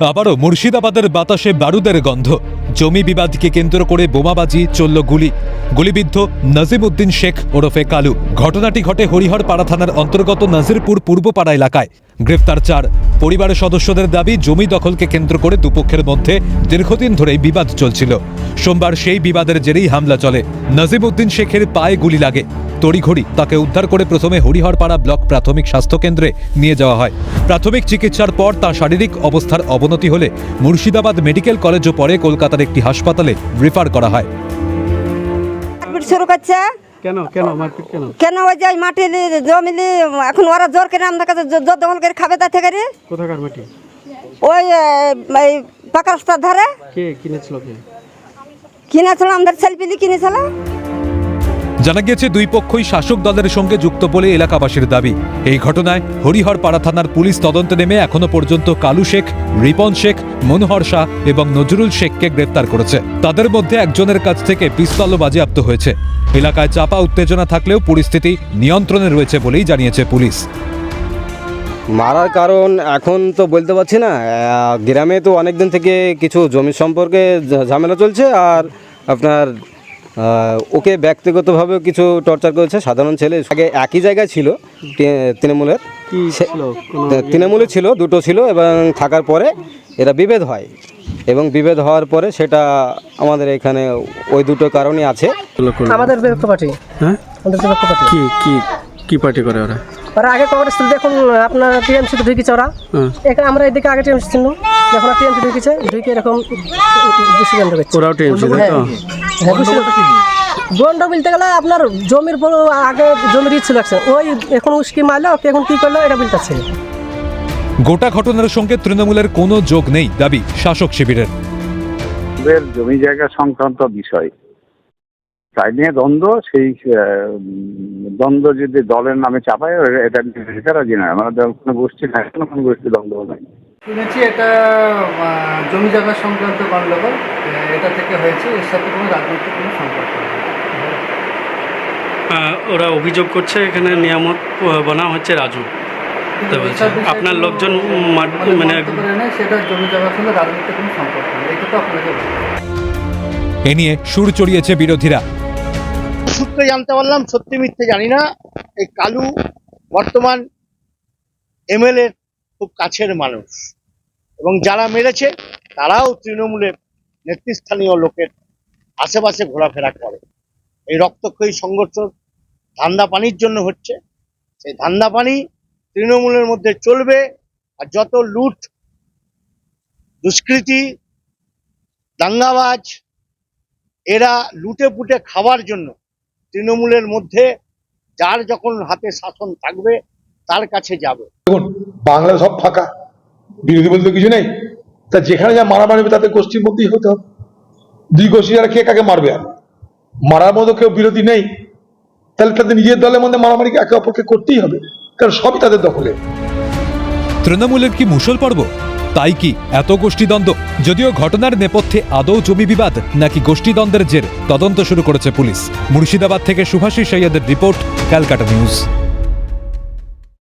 আবারও মুর্শিদাবাদের বাতাসে বারুদের গন্ধ। জমি বিবাদকে কেন্দ্র করে বোমাবাজি, চলল গুলি। গুলিবিদ্ধ নাজিম উদ্দিন শেখ ওরফে কালু। ঘটনাটি ঘটে হরিহর পাড়া থানার অন্তর্গত নাজিরপুর পূর্বপাড়া এলাকায়। গ্রেফতার চার। পরিবারের সদস্যদের দাবি, জমি দখলকে কেন্দ্র করে দুপক্ষের মধ্যে দীর্ঘদিন ধরেই বিবাদ চলছিল। সোমবার সেই বিবাদের জেরেই হামলা চলে। নাজিম উদ্দিন শেখের পায়ে গুলি লাগে। তড়িঘড়ি তাকে উদ্ধার করে প্রথমে হরিহরপাড়া ব্লক প্রাথমিক স্বাস্থ্যকেন্দ্রে নিয়ে যাওয়া হয়। প্রাথমিক চিকিৎসার পর তার শারীরিক অবস্থার অবনতি হলে মুর্শিদাবাদ মেডিকেল কলেজ ও পরে কলকাতার একটি হাসপাতালে রেফার করা হয়। শুরু করছে। কেন কেন মারপিট কেন? কেন ওই যে মাটি লি- এখন ওরা জোর করে আমাদের কাছে জোর জোর দখল করে খাবে তা থেকে রে। কোথাকার মাটি? ওই এই পাকা রাস্তার ধারে। কে কিনেছিল কে কিনেছিল আমাদের সেলফিলি কিনেছিল। জানা গিয়েছে, দুই পক্ষই শাসক দলের সঙ্গে যুক্ত বলে এলাকাবাসীর দাবি। এই ঘটনায় হরিহরপাড়া থানার পুলিশ তদন্তে নেমে এখনও পর্যন্ত কালু শেখ, রিপন শেখ, মনোহর শাহ এবং নজরুল শেখকে গ্রেপ্তার করেছে। তাদের মধ্যে একজনের কাছ থেকে পিস্তলও বাজেয়াপ্ত হয়েছে। এলাকায় চাপা উত্তেজনা থাকলেও পরিস্থিতি নিয়ন্ত্রণে রয়েছে বলেই জানিয়েছে পুলিশ। মারার কারণ এখন তো বলতে পারছি না। গ্রামে তো অনেক দিন থেকে কিছু জমি সম্পর্কে ঝামেলা চলছে আর আপনার ওকে ব্যক্তিগতভাবে কিছু টর্চার করেছে। সাধারণ ছেলে আগে একই জায়গায় ছিল তৃণমূলের। কি সে- ছিল? তৃণমূলে ছিল দুটো ছিল এবং থাকার পরে এরা বিভেদ হয়। এবং বিভেদ হওয়ার পরে সেটা আমাদের এখানে ওই দুটো কারণে আছে? আমাদের পার্টি। হ্যাঁ? কি কি কি পার্টি করে ওরা? ওরা আগে কংগ্রেস ছিল দেখুন আপনার টিএমসি তো ঢুকেছে ওরা। হ্যাঁ। এখানে আমরা এদিকে আগে টিএমসি ছিল যখন টিএমসি ঢুকেছে ঢুকে এরকম ডিসিশন ঢুকেছে। ওরাও টিএমসি তো? বন্ড বলতে গেলে আপনার জমির আগে জমির ইচ্ছে লাগছে ওই এখন উস্কি মারলো ওকে এখন কি করল এটা বলতেছে। গোটা ঘটনার সঙ্গে তৃণমূলের কোনো যোগ নেই দাবি শাসক শিবিরের। জমি জায়গা সংক্রান্ত বিষয়। তাই নিয়ে দ্বন্দ্ব সেই আহ, দ্বন্দ্ব যদি দলের নামে চাপায় এটা নিতে রাজি নয়। আমাদের কোনো গোষ্ঠী নাই কোনো কোনো গোষ্ঠী দ্বন্দ্ব নাই। শুনেছি এটা জমি জায়গা সংক্রান্ত গণ্ডগোল এটা থেকে হয়েছে এর সাথে কোনো রাজনৈতিক কোনো সম্পর্ক ওরা অভিযোগ করছে এখানে নিয়ামত বনাম হচ্ছে রাজু। আপনার লোকজন মার- মানে- সেটা জমি জায়গার সঙ্গে রাজনৈতিক কোনো সম্পর্ক নেই। এটা তো আপনাকে এ নিয়ে সুর চড়িয়েছে বিরোধীরা। সূত্রে জানতে পারলাম, সত্যি মিথ্যে জানি না, এই কালু বর্তমান এমএলএ খুব কাছের মানুষ। এবং যারা মেরেছে, তারাও তৃণমূলের নেতৃস্থানীয় লোকের আশেপাশে ঘোরাফেরা করে। এই রক্তক্ষয়ী সংঘর্ষ ধান্দা পানির জন্য হচ্ছে। সেই ধান্দা পানি তৃণমূলের মধ্যে চলবে, আর যত লুট, দুষ্কৃতি, দাঙ্গাবাজ, এরা লুটে পুটে খাওয়ার জন্য তৃণমূলের মধ্যে যার যখন হাতে শাসন থাকবে তার কাছে যাবে। দেখুন বাংলা সব ফাঁকা। বিরোধী বলতে কিছু নেই। তা যেখানে যা মারামারি হবে তাতে গোষ্ঠীর মধ্যেই হতে হবে। দুই গোষ্ঠী যারা কে কাকে মারবে? আর মারার মতো কেউ বিরোধী নেই। তাহলে তাদের নিজের দলের মধ্যে মারামারি একে অপরকে করতেই হবে। কারণ সবই তাদের দখলে। তৃণমূলের কি মুসল পর্ব? তাই কি এত গোষ্ঠীদ্বন্দ্ব? যদিও ঘটনার নেপথ্যে আদৌ জমি বিবাদ, নাকি গোষ্ঠীদ্বন্দ্বের জের? তদন্ত শুরু করেছে পুলিশ। মুর্শিদাবাদ থেকে সুভাষী সৈয়দের রিপোর্ট, ক্যালকাটা নিউজ।